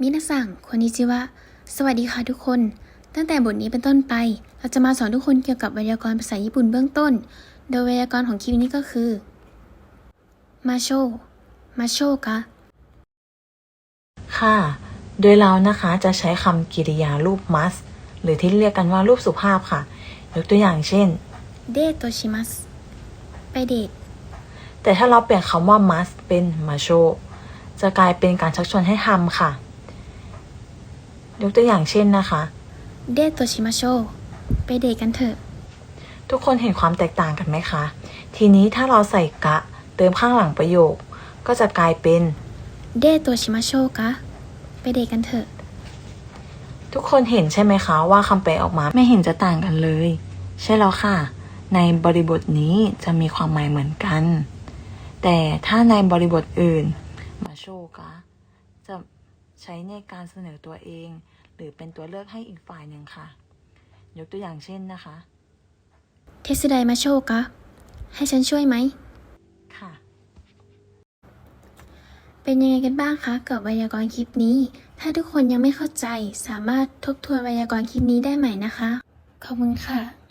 มินาซังคนิจิวะ สวัสดีค่ะทุกคน ตั้งแต่บทนี้เป็นต้นไป เราจะมาสอนทุกคนเกี่ยวกับไวยากรณ์ภาษาญี่ปุ่นเบื้องต้น โดยไวยากรณ์ของคลิปนี้ก็คือ มาโช มาโชกะ ค่ะ โดยเรานะคะจะใช้คำกริยารูป must หรือที่เรียกกันว่ารูปสุภาพค่ะ ยกตัวอย่างเช่น เดโตชิมัส ไปเดท แต่ถ้าเราเปลี่ยนคำว่า must เป็นมาโชจะกลายเป็นการชักชวนให้ทำค่ะ ยกตัวอย่างเช่นนะคะ เดโตชิมาโชไปเดทกันเถอะ ทุกคนเห็นความแตกต่างกันไหมคะ ทีนี้ถ้าเราใส่กะ เติมข้างหลังประโยค ก็จะกลายเป็น เดโตชิมาโชกะไปเดทกันเถอะ ทุกคนเห็นใช่ไหมคะ ว่าคำแปลออกมาไม่เห็นจะต่างกันเลย ใช่แล้วค่ะ ในบริบทนี้จะมีความหมายเหมือนกัน แต่ถ้าในบริบทอื่น มาโชกะจะ ใช้ในการเสนอตัวเอง หรือเป็นตัวเลือกให้อีกฝ่ายหนึ่งค่ะ ยกตัวอย่างเช่นนะคะเทสไดมาโชกะให้ฉันช่วยไหมค่ะ เป็นยังไงกันบ้างคะกับไวยากรณ์คลิปนี้ ถ้าทุกคนยังไม่เข้าใจสามารถทบทวนไวยากรณ์คลิปนี้ได้ใหม่นะคะ ขอบคุณค่ะ